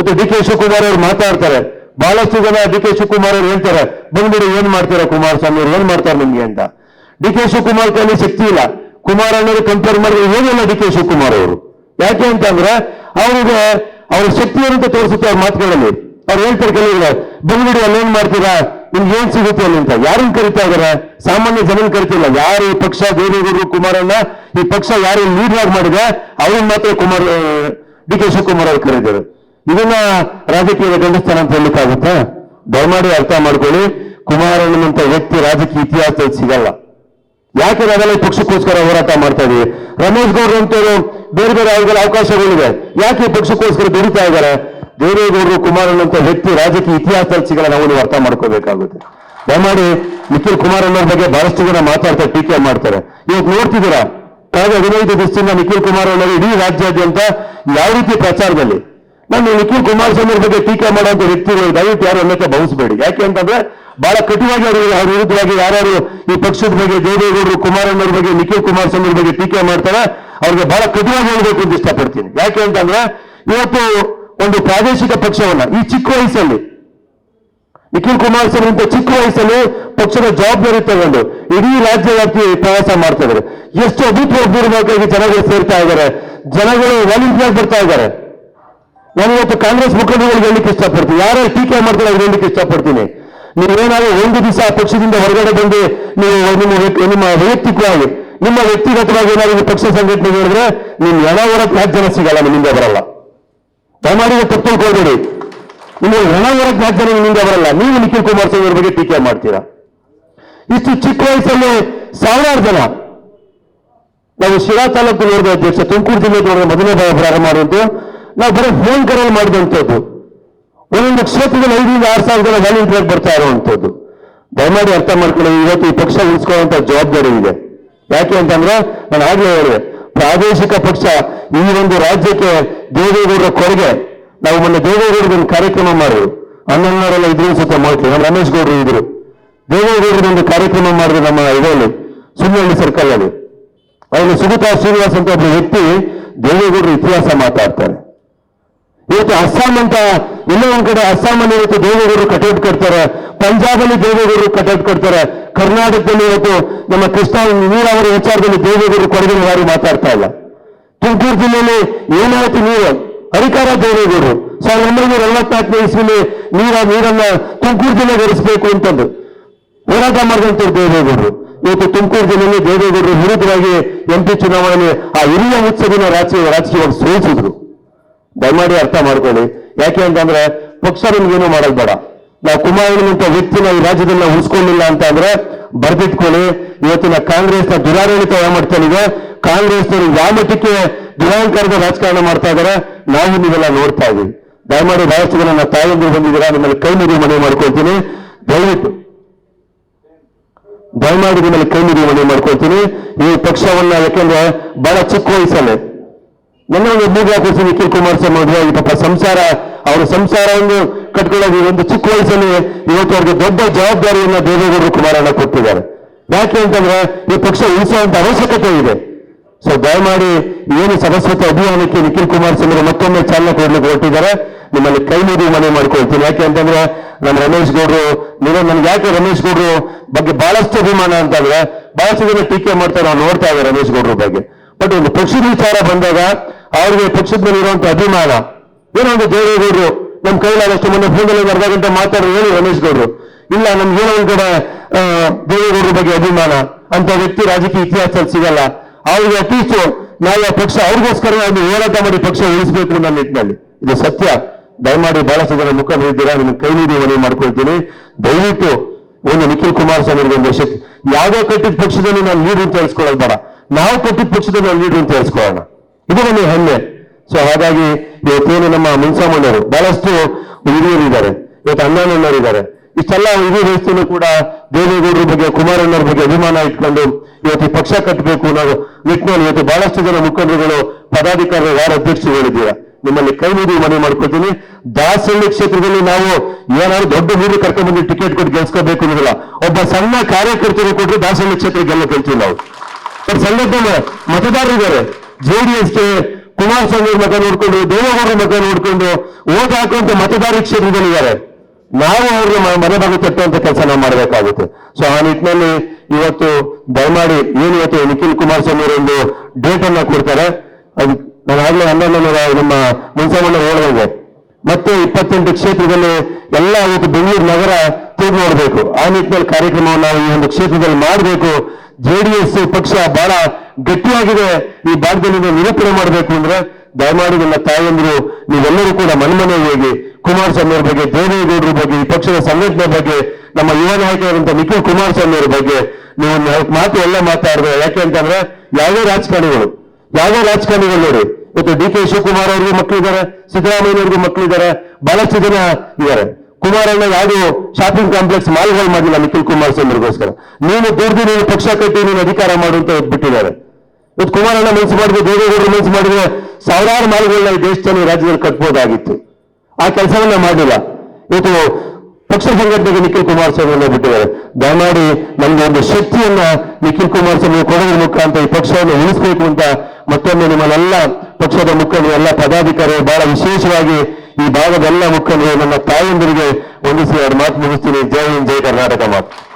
ಮತ್ತು D K Shivakumar ಅವರು ಮಾತಾಡ್ತಾರೆ. ಬಹಳಷ್ಟು ಜನ ಡಿ ಕೆ ಶಿವಕುಮಾರ್ ಅವರು ಹೇಳ್ತಾರೆ, ಬಂದ್ಬಿಡಿ ಏನ್ ಮಾಡ್ತೀರಾ ಕುಮಾರಸ್ವಾಮಿ ಅವರು, ಏನ್ ಮಾಡ್ತಾರೆ ನಿಮ್ಗೆ ಅಂತ. ಡಿ ಕೆ ಶಿವಕುಮಾರ್ ಕೈಲಿ ಶಕ್ತಿ ಇಲ್ಲ. ಕುಮಾರಣ್ಣರು ಕಂಪೇರ್ ಮಾಡಿದ್ರೆ ಏನಿಲ್ಲ ಡಿ ಕೆ ಶಿವಕುಮಾರ್ ಅವರು. ಯಾಕೆ ಅಂತಂದ್ರೆ ಅವರಿಗೆ ಅವ್ರ ಶಕ್ತಿ ಅಂತ ತೋರಿಸುತ್ತೆ ಅವ್ರ ಮಾತುಗಳಲ್ಲಿ. ಅವ್ರು ಹೇಳ್ತಾರೆ ಕೆಲವರು, ಬಂದ್ಬಿಡಿ ಅಲ್ಲಿ ಏನ್ ಮಾಡ್ತೀರಾ? ನಿಮ್ಗೆ ಏನ್ ಸಿಗುತ್ತೆ ಅಲ್ಲಿ ಅಂತ. ಯಾರನ್ನ ಕರಿತಾ ಇದಾರೆ? ಸಾಮಾನ್ಯ ಜನನ ಕರಿತಿಲ್ಲ ಯಾರು ಈ ಪಕ್ಷ ದೇವೇಗೌಡರು ಕುಮಾರಣ್ಣ ಈ ಪಕ್ಷ ಯಾರು ಲೀಡ್ ಆಗಿ ಮಾಡಿದೆ, ಅವ್ರನ್ನ ಮಾತ್ರ ಕುಮಾರ್ ಡಿ ಕೆ ಶಿವಕುಮಾರ್ ಅವ್ರು ಕರೀತಾರೆ. ಇದನ್ನ ರಾಜಕೀಯದ ಗಂಡಸ್ಥಾನ ಅಂತ ಹೇಳಲಿಕ್ಕಾಗುತ್ತಾ? ದಯಮಾಡಿ ಅರ್ಥ ಮಾಡ್ಕೊಳ್ಳಿ. ಕುಮಾರಣ್ಣನಂತ ವ್ಯಕ್ತಿ ರಾಜಕೀಯ ಇತಿಹಾಸದಲ್ಲಿ ಸಿಗಲ್ಲ. ಯಾಕೆ ನಾವೆಲ್ಲ ಪಕ್ಷಕ್ಕೋಸ್ಕರ ಹೋರಾಟ ಮಾಡ್ತಾ ಇದೀವಿ? ರಮೇಶ್ ಗೌಡ್ರು ಅಂತೇಳಿ ಬೇರೆ ಬೇರೆ ಅವ್ರಿಗೆಲ್ಲ ಅವಕಾಶಗಳಿವೆ. ಯಾಕೆ ಪಕ್ಷಕ್ಕೋಸ್ಕರ ದುಡಿತಾ ಇದ್ದಾರೆ? ದೇವೇಗೌಡರು ಕುಮಾರಣ್ಣಂತ ವ್ಯಕ್ತಿ ರಾಜಕೀಯ ಇತಿಹಾಸದಲ್ಲಿ ಸಿಗಲ್ಲ, ನಾವು ಅರ್ಥ ಮಾಡ್ಕೋಬೇಕಾಗುತ್ತೆ ದಯಮಾಡಿ ನಿಖಿಲ್ ಕುಮಾರಣ್ಣವ್ರ ಬಗ್ಗೆ ಬಹಳಷ್ಟು ಜನ ಮಾತಾಡ್ತಾ ಟೀಕೆ ಮಾಡ್ತಾರೆ. ಇವತ್ತು ನೋಡ್ತಿದ್ದೀರಾ? ಕಳೆದ ಹದಿನೈದು ದಿವಸದಿಂದ ನಿಖಿಲ್ ಕುಮಾರಣ್ಣವರು ಇಡೀ ರಾಜ್ಯಾದ್ಯಂತ ಯಾವ ರೀತಿ ಪ್ರಚಾರದಲ್ಲಿ? ನಾನು ನಿಖಿಲ್ ಕುಮಾರಸ್ವಾಮಿ ಬಗ್ಗೆ ಟೀಕೆ ಮಾಡುವಂತ ವ್ಯಕ್ತಿಗಳು ದಯವಿಟ್ಟು ಯಾರು ಅನ್ನಕ್ಕೆ ಭಾವಿಸಬೇಡಿ ಯಾಕೆ ಅಂತಂದ್ರೆ ಬಹಳ ಕಟುವಾಗಿ ಅವರು ಅವ್ರ ವಿರುದ್ಧವಾಗಿ ಯಾರು ಈ ಪಕ್ಷದ ಬಗ್ಗೆ ದೇವೇಗೌಡರು ಕುಮಾರಣ್ಣವ್ರ ಬಗ್ಗೆ, ನಿಖಿಲ್ ಕುಮಾರಸ್ವಾಮಿ ಬಗ್ಗೆ ಟೀಕೆ ಮಾಡ್ತಾರೆ, ಅವ್ರಿಗೆ ಬಹಳ ಕಟುವಾಗಿ ಹೇಳಬೇಕು ಅಂತ ಇಷ್ಟಪಡ್ತೀನಿ. ಯಾಕೆ ಅಂತಂದ್ರೆ ಇವತ್ತು ಒಂದು ಪ್ರಾದೇಶಿಕ ಪಕ್ಷವನ್ನ ಈ ಚಿಕ್ಕ ವಯಸ್ಸಲ್ಲಿ, ನಿಖಿಲ್ ಕುಮಾರಸ್ವಾಮಿ ಅಂತ ಚಿಕ್ಕ ವಯಸ್ಸಲ್ಲಿ ಪಕ್ಷದ ಜವಾಬ್ದಾರಿ ತಗೊಂಡು ಇಡೀ ರಾಜ್ಯ ವ್ಯಾಪ್ತಿ ಪ್ರವಾಸ ಮಾಡ್ತಾ ಇದ್ದಾರೆ ಎಷ್ಟು ಅಭಿಪ್ರಾಯ ಜನಗಳು ಸೇರ್ತಾ ಇದ್ದಾರೆ. ಜನಗಳು ವಾಲಂಟಿಯರ್ ಬರ್ತಾ ಇದ್ದಾರೆ. ನಾನು ಇವತ್ತು ಕಾಂಗ್ರೆಸ್ ಮುಖಂಡರುಗಳಿಗೆ ಹೇಳಲಿಕ್ಕೆ ಇಷ್ಟಪಡ್ತೀನಿ. ಯಾರು ಟೀಕೆ ಮಾಡ್ತಾರೆ ಅವ್ರು ಹೇಳಲಿಕ್ಕೆ ಇಷ್ಟಪಡ್ತೀನಿ. ನೀವೇನಾದ್ರೂ ಒಂದು ದಿವಸ ಪಕ್ಷದಿಂದ ಹೊರಗಡೆ ಬಂದು ನೀವು ನಿಮ್ಮ ನಿಮ್ಮ ವೈಯಕ್ತಿಕವಾಗಿ, ನಿಮ್ಮ ವ್ಯಕ್ತಿಗತವಾಗಿ ಏನಾದ್ರೂ ಪಕ್ಷ ಸಂಘಟನೆ ಹೇಳಿದ್ರೆ ನಿಮ್ ಎಡ ಹೊರಕ್ಕೆ ಜನ ಸಿಗಲ್ಲ ನಿಮ್ಮಿಂದ ಬರಲ್ಲ? ದಯಮಾಡಿ ಇದು ತಪ್ಪು ತಿಳ್ಕೊಳ್ಬೇಡಿ ನಿಮಗೆ ಹೆಣ ಹೊರಕ್ಕೆ ಜನ ನಿಮ್ಮಿಂದ ಬರಲ್ಲ? ನೀವು ನಿಖಿಲ್ ಕುಮಾರ್ ಸ್ವಾಮಿ ಅವ್ರ ಬಗ್ಗೆ ಟೀಕೆ ಮಾಡ್ತೀರಾ? ಇಷ್ಟು ಚಿಕ್ಕ ವಯಸ್ಸಲ್ಲಿ ಸಾವಿರಾರು ಜನ, ನಾವು ಶಿರಾ ತಾಲೂಕು ಅಧ್ಯಕ್ಷ ತುಮಕೂರು ಜಿಲ್ಲೆ ನೋಡಿದ ಮೊದಲನೇ ಪ್ರಾರಂಭ ಮಾಡುವಂತು ನಾವು ಬರೀ ಭಯಂಕರಲ್ಲಿ ಮಾಡಿದಂಥದ್ದು. ಒಂದೊಂದು ಕ್ಷೇತ್ರದಲ್ಲಿ ಐದರಿಂದ ಆರು ಸಾವಿರ ಜನ ವಾಲಂಟಿಯರ್ ಬರ್ತಾ ಇರುವಂಥದ್ದು. ದಯಮಾಡಿ ಅರ್ಥ ಮಾಡ್ಕೊಳ್ಳಿ, ಇವತ್ತು ಈ ಪಕ್ಷ ಉಳಿಸ್ಕೊಳ್ಳುವಂತ ಜವಾಬ್ದಾರಿ ಇದೆ. ಯಾಕೆ ಅಂತಂದ್ರೆ, ನಾನು ಆಗಲೇ ಹೇಳಿದೆ, ಪ್ರಾದೇಶಿಕ ಪಕ್ಷ ಈ ಒಂದು ರಾಜ್ಯಕ್ಕೆ ದೇವೇಗೌಡರ ಕೊಡುಗೆ. ನಾವು ಮೊನ್ನೆ ದೇವೇಗೌಡರಿಗೆ ಒಂದು ಕಾರ್ಯಕ್ರಮ ಮಾಡಿದ್ರು ಹನ್ನೊಂದರೆಲ್ಲ ಇದ್ರ ಸುತ್ತ ಮಾಡ್ತೀವಿ. ನಮ್ಮ ರಮೇಶ್ ಗೌಡರು ಇದ್ರು. ದೇವೇಗೌಡರಿಗೆ ಒಂದು ಕಾರ್ಯಕ್ರಮ ಮಾಡಿದ್ರು ನಮ್ಮ ಇದರಲ್ಲಿ ಸುಮ್ಮನೆ ಸರ್ಕಲ್ ಅಲ್ಲಿ. ಅಲ್ಲಿ ಸುಗತಾ ಶ್ರೀನಿವಾಸ್ ಅಂತ ಒಬ್ಬ ವ್ಯಕ್ತಿ ದೇವೇಗೌಡರ ಇತಿಹಾಸ ಮಾತಾಡ್ತಾರೆ. ಇವತ್ತು ಅಸ್ಸಾಂ ಅಂತ ಎಲ್ಲೋ ಒಂದ್ ಕಡೆ ಅಸ್ಸಾಮಲ್ಲಿ ಇವತ್ತು ದೇವೇಗೌಡರು ಕಟೌಟ್ ಕಟ್ತಾರೆ. ಪಂಜಾಬಲ್ಲಿ ದೇವೇಗೌಡರು ಕಟೌಟ್ ಕಟ್ತಾರೆ. ಕರ್ನಾಟಕದಲ್ಲಿ ಇವತ್ತು ನಮ್ಮ ಕೃಷ್ಣ ನೀರಾವರಿ ವಿಚಾರದಲ್ಲಿ ದೇವೇಗೌಡರು ಕೊಡುಗೆ ಯಾರು ಮಾತಾಡ್ತಾ ಇಲ್ಲ. ತುಮಕೂರು ಜಿಲ್ಲೆಯಲ್ಲಿ ಏನಾಯ್ತು ನೀರು ಅಧಿಕಾರ ದೇವೇಗೌಡರು. ಸಾವಿರದ ಒಂಬೈನೂರ ನಲವತ್ನಾಲ್ಕನೇ ಇಸ್ವಿಲಿ ನೀರ ನೀರನ್ನ ತುಮಕೂರು ಜಿಲ್ಲೆ ಹರಿಸಬೇಕು ಅಂತಂದು. ಹೋರಾಟ ಮಾಡಿದಂತ ದೇವೇಗೌಡರು. ಇವತ್ತು ತುಮಕೂರು ಜಿಲ್ಲೆಯಲ್ಲಿ ದೇವೇಗೌಡರು ವಿರುದ್ಧವಾಗಿ ಎಂಪಿ ಚುನಾವಣೆ ಆ ಹಿರಿಯ ಉತ್ಸವಿನ ರಾಜಕೀಯ ರಾಜಕೀಯವಾಗಿ ಸೋಲಿಸಿದ್ರು. ದಯಮಾಡಿ ಅರ್ಥ ಮಾಡ್ಕೊಳ್ಳಿ. ಯಾಕೆ ಅಂತಂದ್ರೆ ಪಕ್ಷ ನಿಮ್ಗೇನು ಮಾಡಲ್ ಬೇಡ. ನಾವು ಕುಮಾರಣ್ಣನಂತ ವ್ಯಕ್ತಿನ ಈ ರಾಜ್ಯದಲ್ಲಿ ನಾವು ಉಳಿಸ್ಕೊಂಡಿಲ್ಲ ಅಂತ ಅಂದ್ರೆ ಬರ್ದಿಟ್ಕೊಳ್ಳಿ. ಇವತ್ತಿನ ಕಾಂಗ್ರೆಸ್ನ ದುರಾಡಳಿತ ಯಾವ ಮಾಡ್ತಾನಿದೆ ಕಾಂಗ್ರೆಸ್ನವರು ಯಾವ ಮಟ್ಟಕ್ಕೆ ದುರಾಂಕಾರದ ರಾಜಕಾರಣ ಮಾಡ್ತಾ ಇದಾರೆ ನಾವು ನೀವೆಲ್ಲ ನೋಡ್ತಾ ಇದೀವಿ ದಯಮಾಡಿ ಬಹಳಷ್ಟು ನನ್ನ ತಾಯಂದಿರು ಬಂದಿದ್ದೀರಾ? ನಿಮ್ಮಲ್ಲಿ ಕೈ ಮುಗಿ ಮನವಿ ಮಾಡ್ಕೊಳ್ತೀನಿ. ದಯವಿಟ್ಟು, ದಯಮಾಡಿ ನಿಮ್ಮಲ್ಲಿ ಕೈ ಮುಗಿ ಮನವಿ ಮಾಡ್ಕೊಳ್ತೀನಿ. ಈ ಪಕ್ಷವನ್ನ ಯಾಕೆಂದ್ರೆ ಬಹಳ ಚಿಕ್ಕ ವಯಸ್ಸಲ್ಲಿ ನನ್ನ ಒಂದು ಮೂಗ ಕೂಸಿ ನಿಖಿಲ್ ಕುಮಾರ್ ಮದುವೆ ಆಗಿ ಪಾಪ ಸಂಸಾರ, ಅವರ ಸಂಸಾರವನ್ನು ಕಟ್ಕೊಳ್ಳೋದು ಒಂದು ಚಿಕ್ಕ ವಯಸ್ಸಲ್ಲಿ ಇವತ್ತು ಅವ್ರಿಗೆ ದೊಡ್ಡ ಜವಾಬ್ದಾರಿಯನ್ನ ದೇವೇಗೌಡರು ಕುಮಾರಣ್ಣ ಕೊಟ್ಟಿದ್ದಾರೆ. ಯಾಕೆ ಅಂತಂದ್ರೆ ಈ ಪಕ್ಷ ಉಳಿಸುವಂತ ಅವಶ್ಯಕತೆ ಇದೆ. ಸೊ ದಯಮಾಡಿ ಏನು ಸರಸ್ವತಿ ಅಭಿಯಾನಕ್ಕೆ ನಿಖಿಲ್ ಕುಮಾರಸ್ವಾಮಿ ಸಿಂಗ್ ಮತ್ತೊಮ್ಮೆ ಚಾಲನೆ ಕೊಡ್ಲಿಕ್ಕೆ ಹೊರಟಿದ್ದಾರೆ, ನಿಮ್ಮಲ್ಲಿ ಕೈ ಮುಗಿ ಮನೆ ಮಾಡ್ಕೊಳ್ತೀನಿ. ಯಾಕೆ ಅಂತಂದ್ರೆ ನಮ್ಮ ರಮೇಶ್ ಗೌಡರು, ನೀವು ನನ್ಗೆ ಯಾಕೆ ರಮೇಶ್ ಗೌಡರು ಬಗ್ಗೆ ಬಹಳಷ್ಟು ಅಭಿಮಾನ ಅಂತಂದ್ರೆ ಬಹಳಷ್ಟು ಜನ ಟೀಕೆ ಮಾಡ್ತಾರೆ ನಾವು ನೋಡ್ತಾ ಇದ್ದಾರೆ ರಮೇಶ್ ಗೌಡರ ಬಗ್ಗೆ. ಬಟ್ ಒಂದು ಪಕ್ಷದ ವಿಚಾರ ಬಂದಾಗ ಅವ್ರಿಗೆ ಪಕ್ಷದ ಮೇಲೆ ಇರುವಂತ ಅಭಿಮಾನ. ಏನೋ ಒಂದು ದೇವೇಗೌಡರು ನಮ್ಮ ಕೈಲಾದಷ್ಟು ಮೊನ್ನೆ ಫೋನಲ್ಲಿ ಅರ್ಧ ಗಂಟೆ ಮಾತಾಡೋದು ಹೇಳಿ ರಮೇಶ್ ಗೌಡರು. ಇಲ್ಲ, ನಮ್ಗೆ ಏನೋ ಒಂದ್ ಕಡೆ ದೇವೇಗೌಡರ ಬಗ್ಗೆ ಅಭಿಮಾನ. ಅಂತ ವ್ಯಕ್ತಿ ರಾಜಕೀಯ ಇತಿಹಾಸದಲ್ಲಿ ಸಿಗಲ್ಲ. ಅವ್ರಿಗೆ ಅಟ್ಲೀಸ್ಟ್ ನಾವು ಆ ಪಕ್ಷ, ಅವ್ರಿಗೋಸ್ಕರ ಒಂದು ಹೋರಾಟ ಮಾಡಿ ಪಕ್ಷ ಉಳಿಸಬೇಕು ನನ್ನ ನಿಟ್ಟಿನಲ್ಲಿ. ಇದು ಸತ್ಯ. ದಯಮಾಡಿ ಬಹಳಷ್ಟು ಮುಖ ಮುಖಂಡರಿದ್ದೀರಾ ನಿಮ್ಗೆ ಕೈ ನೀಡಿ ಮನವಿ ಮಾಡ್ಕೊಳ್ತೀನಿ. ದಯವಿಟ್ಟು ಒಂದು ನಿಖಿಲ್ ಕುಮಾರಸ್ವಾಮಿ ಒಂದು ಶಕ್ತಿ ಯಾವುದೋ ಕಟ್ಟಿದ ಪಕ್ಷದಲ್ಲಿ ನಾನು ಲೀಡ್ ಅಂತ ಹೇಳ್ಸ್ಕೊಳ್ಳೋದು ಬೇಡ. ನಾವು ಕಟ್ಟಿದ ಪಕ್ಷದಲ್ಲಿ ನಾವು ಲೀಡ್ ಅಂತ ಹೇಳ್ಸ್ಕೊಳ್ಳೋಣ. ಇದು ನಮಗೆ ಹೆಮ್ಮೆ. ಸೊ ಹಾಗಾಗಿ ಇವತ್ತೇನು ನಮ್ಮ ಮುನ್ಸಾಮಣ್ಣರು ಬಹಳಷ್ಟು ಹಿರಿಯರಿದ್ದಾರೆ ಇವತ್ತು ಅಣ್ಣನಣ್ಣರಿದ್ದಾರೆ. ಇಷ್ಟೆಲ್ಲ ಹಿರಿಯ ವ್ಯವಸ್ಥೆಯೂ ಕೂಡ ದೇವೇಗೌಡರ ಬಗ್ಗೆ ಕುಮಾರಣ್ಣರ ಬಗ್ಗೆ ಅಭಿಮಾನ ಇಟ್ಕೊಂಡು ಇವತ್ತು ಈ ಪಕ್ಷ ಕಟ್ಟಬೇಕು ಅನ್ನೋ ನಿಟ್ಟಿನಲ್ಲಿ ಇವತ್ತು ಬಹಳಷ್ಟು ಜನ ಮುಖಂಡರುಗಳು, ಪದಾಧಿಕಾರಿಗಳು ಯಾರು ಅಧ್ಯಕ್ಷರುಗಳಿದ್ದೀರಾ ನಿಮ್ಮಲ್ಲಿ ಕೈ ನೀಡಿ ಮನವಿ ಮಾಡ್ಕೊಳ್ತೀನಿ. ದಾಸಹಳ್ಳಿ ಕ್ಷೇತ್ರದಲ್ಲಿ ನಾವು ಏನಾದ್ರು ದೊಡ್ಡ ಊರು ಕರ್ಕೊಂಡ್ಬಂದು ಟಿಕೆಟ್ ಕೊಟ್ಟು ಗೆಲ್ಸ್ಕೋಬೇಕು ಅನ್ನೋದಿಲ್ಲ. ಒಬ್ಬ ಸಣ್ಣ ಕಾರ್ಯಕರ್ತರು ಕೊಟ್ಟರು ದಾಸಹಳ್ಳಿ ಕ್ಷೇತ್ರ ಗೆಲ್ಲ ಕಲ್ತೀವಿ ನಾವು. ಸಂಘಟನೆ ಮತದಾರರಿದ್ದಾರೆ. ಜೆಡಿಎಸ್ಗೆ ಕುಮಾರಸ್ವಾಮಿ ಮಗ ನೋಡಿಕೊಂಡು, ದೇವೇಗೌಡರ ಮಗ ನೋಡಿಕೊಂಡು ಓಟ್ ಹಾಕುವಂತ ಮತದಾರ ಕ್ಷೇತ್ರದಲ್ಲಿದ್ದಾರೆ. ನಾವು ಅವ್ರಿಗೆ ಮನೆ ಬಗ್ಗೆ ತಟ್ಟುವಂತ ಕೆಲಸ ನಾವು ಮಾಡಬೇಕಾಗುತ್ತೆ. ಸೊ ಆ ನಿಟ್ಟಿನಲ್ಲಿ ಇವತ್ತು ದಯಮಾಡಿ ಏನು ಇವತ್ತು ನಿಖಿಲ್ ಕುಮಾರಸ್ವಾಮಿ ಅವರು ಒಂದು ಡೇಟ್ ಅನ್ನ ಕೊಡ್ತಾರೆ. ಅದು ನಾನು ಆಗ್ಲೇ ಹನ್ನೊಂದನೇ ನಮ್ಮ ಮುನ್ಸಾಮಣ್ಣ ಹೇಳಿದಂಗೆ. ಮತ್ತೆ ಇಪ್ಪತ್ತೆಂಟು ಕ್ಷೇತ್ರದಲ್ಲಿ ಎಲ್ಲ ಇವತ್ತು ಬೆಂಗಳೂರು ನಗರ ತಿರುಗಿ ನೋಡಬೇಕು. ಆ ನಿಟ್ಟಿನಲ್ಲಿ ಕಾರ್ಯಕ್ರಮವನ್ನು ಈ ಒಂದು ಕ್ಷೇತ್ರದಲ್ಲಿ ಮಾಡಬೇಕು. ಜೆಡಿಎಸ್ ಪಕ್ಷ ಬಹಳ ಗಟ್ಟಿಯಾಗಿದೆ. ಈ ಭಾಗದಲ್ಲಿ ನಿರೂಪಣೆ ಮಾಡಬೇಕು ಅಂದ್ರೆ ದಯಮಾಡಿ ನನ್ನ ತಾಯಂದಿರು ನೀವೆಲ್ಲರೂ ಕೂಡ ಮನ್ಮನೆ ಹೋಗಿ ಕುಮಾರಸ್ವಾಮಿ ಅವರ ಬಗ್ಗೆ, ದೇವೇಗೌಡರ ಬಗ್ಗೆ, ಈ ಪಕ್ಷದ ಸಂಘಟನೆ ಬಗ್ಗೆ, ನಮ್ಮ ಯುವ ನಾಯಕರಾದಂತ ನಿಖಿಲ್ ಕುಮಾರಸ್ವಾಮಿ ಅವರ ಬಗ್ಗೆ ನೀವು ಮಾತು ಎಲ್ಲ ಮಾತಾಡಿದ್ರೆ ಯಾಕೆ ಅಂತಂದ್ರೆ ಯಾವ್ಯಾವ ರಾಜಕಾರಣಿಗಳು ಯಾವ್ಯಾವ ರಾಜಕಾರಣಿಗಳು ನೋಡಿ. ಇವತ್ತು ಡಿ ಕೆ ಶಿವಕುಮಾರ್ ಅವ್ರಿಗೂ ಮಕ್ಕಳಿದ್ದಾರೆ ಸಿದ್ದರಾಮಯ್ಯವ್ರಿಗೂ ಮಕ್ಕಳಿದ್ದಾರೆ ಬಹಳಷ್ಟು ಜನ ಇದ್ದಾರೆ. ಕುಮಾರಣ್ಣ ಯಾರು ಶಾಪಿಂಗ್ ಕಾಂಪ್ಲೆಕ್ಸ್ ಮಾಲ್ಗಳು ಮಾಡಿಲ್ಲ ನಿಖಿಲ್ ಕುಮಾರಸ್ವಾಮಿ ಅವರಿಗೋಸ್ಕರ ನೀನು ದುಡ್ದು ನೀನು ಪಕ್ಷ ಕಟ್ಟಿ ನೀನು ಅಧಿಕಾರ ಮಾಡು ಅಂತ ಬಿಟ್ಟಿದ್ದಾರೆ ಇವತ್ತು ಕುಮಾರಣ್ಣ ಮನಸ್ಸು ಮಾಡಿದ್ರೆ, ದೇವೇಗೌಡರು ಮನಸ್ಸು ಮಾಡಿದ್ರೆ ಸಾವಿರಾರು ಮಾಲ್ಗಳನ್ನ ಈ ದೇಶದಲ್ಲಿ ರಾಜ್ಯದಲ್ಲಿ ಕಟ್ಬೋದಾಗಿತ್ತು. ಆ ಕೆಲಸವನ್ನ ಮಾಡಿಲ್ಲ. ಇವತ್ತು ಪಕ್ಷ ಸಂಘಟನೆಗೆ ನಿಖಿಲ್ ಕುಮಾರಸ್ವಾಮಿ ಬಿಟ್ಟಿದ್ದಾರೆ. ದಯಮಾಡಿ ನಮ್ಗೆ ಒಂದು ಶಕ್ತಿಯನ್ನ ನಿಖಿಲ್ ಕುಮಾರಸ್ವಾಮಿ ಕೊಡೋದ್ರ ಮುಖಾಂತರ ಈ ಪಕ್ಷವನ್ನು ಉಳಿಸಬೇಕು ಅಂತ ಮತ್ತೊಮ್ಮೆ ನಿಮ್ಮನ್ನೆಲ್ಲ ಪಕ್ಷದ ಮುಖಂಡರು, ಎಲ್ಲ ಪದಾಧಿಕಾರಿ ಬಹಳ ವಿಶೇಷವಾಗಿ ಈ ಭಾಗದ ಎಲ್ಲ ಮುಖಂಡರು, ನನ್ನ ತಾಯಂದಿರಿಗೆ ವಂದಿಸಿ ಎರಡು ಮಾತು ಮುಗಿಸ್ತೀನಿ. ಜೈ ಹಿಂದ್, ಜೈ ಕರ್ನಾಟಕ ಮಾತು.